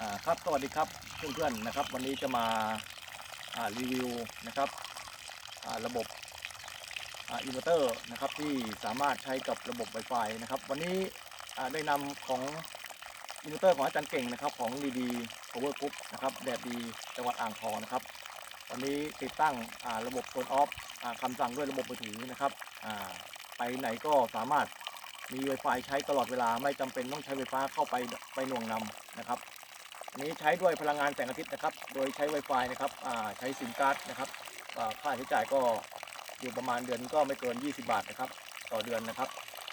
อ่าครับสวัสดีครับเพื่อนๆนะครับ วันนี้จะมาารีวิวนะครับระบบอินเวอร์เตอร์นะครับที่สามารถใช้กับระบบ Wi-Fi นะครับ วันนี้ได้นำของอินเวอร์เตอร์ของอาจารย์เก่งนะครับ ของดีดี Power Group นะครับแดดดีจังหวัดอ่างทองนะครับ วันนี้ติดตั้งระบบ Turn Off อ่าคำสั่งด้วยระบบมือถือนะครับไปไหนก็สามารถมี Wi-Fi ใช้ตลอดเวลาไม่จำเป็นต้องใช้ไฟฟ้าเข้าไปไปหน่วงนำนะครับ นี้ใช้ด้วยพลังงานแสงอาทิตย์นะครับ โดยใช้ Wi-Fi นะครับใช้ซิมการ์ดนะครับค่าใช้จ่ายก็อยู่ประมาณเดือนก็ไม่เกิน 20 บาทนะครับ ต่อเดือนนะครับ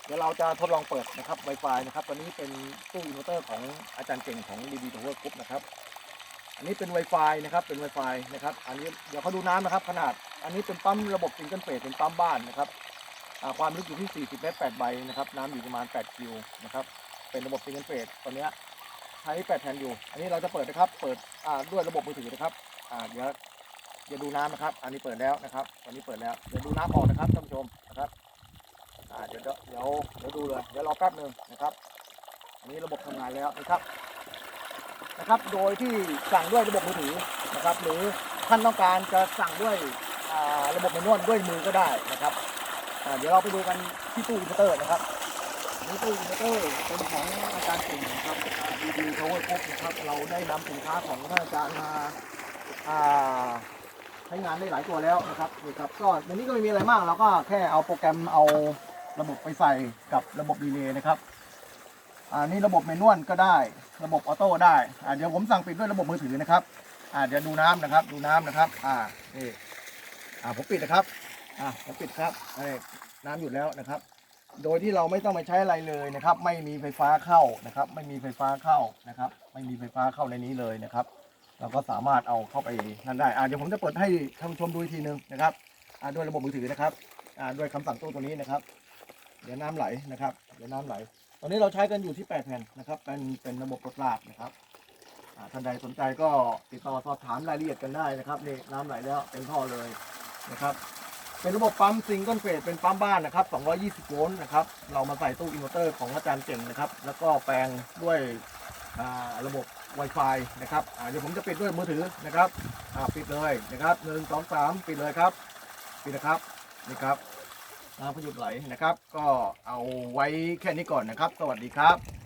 เดี๋ยวเราจะทดลองเปิดนะครับ Wi-Fi นะครับตัวนี้เป็นตู้อินเวอร์เตอร์ของอาจารย์เก่งของ DB Power Group นะครับ อันนี้เป็น Wi-Fi นะครับเป็น Wi-Fi นะครับ อันนี้เดี๋ยวเขาดูน้ำนะครับ ขนาด อันนี้เป็นปั๊มระบบซิงเกิลเฟสเป็นปั๊มบ้านนะครับความลึกอยู่ที่ 40 เมตร 8 ใบนะครับ น้ำอยู่ประมาณ 8 คิวนะครับ เป็นระบบซิงเกิลเฟสตัวเนี้ย ใช้แปดแผ่นอยู่ อันนี้เราจะเปิดนะครับ เปิดอ่าด้วยระบบมือถือนะครับอ่าเดี๋ยวเดี๋ยวดูน้ำนะครับ อันนี้เปิดแล้วนะครับตอนนี้เปิดแล้วเดี๋ยวดูน้ำออกนะครับท่านผู้ชมนะครับอ่าเดี๋ยวเดี๋ยวเดี๋ยวดูเลยเดี๋ยวรอแป๊บหนึ่งนะครับ อันนี้ระบบทำงานแล้วนะครับนะครับ โดยที่สั่งด้วยระบบมือถือนะครับ หรือท่านต้องการจะสั่งด้วยอ่าระบบแมนนวลด้วยมือก็ได้นะครับอ่าเดี๋ยวเราไปดูกันที่ตู้อินเวอร์เตอร์นะครับ นี่ตู้อิเวอร์เตอร์เป็นของอาจารย์เก่งนะครับดีดีพาวเวอร์ครบนะครับเราได้นำสินค้าของท่านอาจารย์มาอ่าใช้งานได้หลายตัวแล้วนะครับนี่ครับก็ในนี้ก็ไม่มีอะไรมากเราก็แค่เอาโปรแกรมเอาระบบไปใส่กับระบบดีเลย์นะครับอ่านี่ระบบแมนนวลก็ได้ ระบบออโต้ได้อ่าเดี๋ยวผมสั่งปิดด้วยระบบมือถือนะครับอ่าเดี๋ยวดูน้ำนะครับ ดูน้ำนะครับอ่านี่อ่าผมปิดนะครับอ่าผมปิดครับนี่น้ำหยุดแล้วนะครับ โดยที่เราไม่ต้องไปใช้อะไรเลยนะครับ ไม่มีไฟฟ้าเข้านะครับ ไม่มีไฟฟ้าเข้านะครับ ไม่มีไฟฟ้าเข้าในนี้เลยนะครับ เราก็สามารถเอาเข้าไปนั่นได้อ่าเดี๋ยวผมจะเปิดให้ท่านผู้ชมดูอีกทีหนึ่งนะครับอ่าด้วยระบบมือถือนะครับอ่าด้วยคำสั่งตู้ตัวนี้นะครับ เดี๋ยวน้ำไหลนะครับ เดี๋ยวน้ำไหล ตอนนี้เราใช้กันอยู่ที่ 8 แผ่นนะครับ เป็นเป็นระบบรถลากนะครับท่านใดสนใจก็ติดต่อสอบถามรายละเอียดกันได้นะครับนี่น้ำไหลแล้วเต็มท่อเลยนะครับ เป็นระบบปั๊มซิงเกิลเฟสเป็นปั๊มบ้านนะครับ 220 โวลต์นะครับ เรามาใส่ตู้อินเวอร์เตอร์ของอาจารย์เก่งนะครับ แล้วก็แปลงด้วยระบบ Wi-Fi นะครับเดี๋ยวผมจะปิดด้วยมือถือนะครับปิดเลยนะครับหนึ่งสองสามปิดเลยครับ ปิดนะครับนี่ครับน้ำพยุดไหลนะครับ ก็เอาไว้แค่นี้ก่อนนะครับ สวัสดีครับ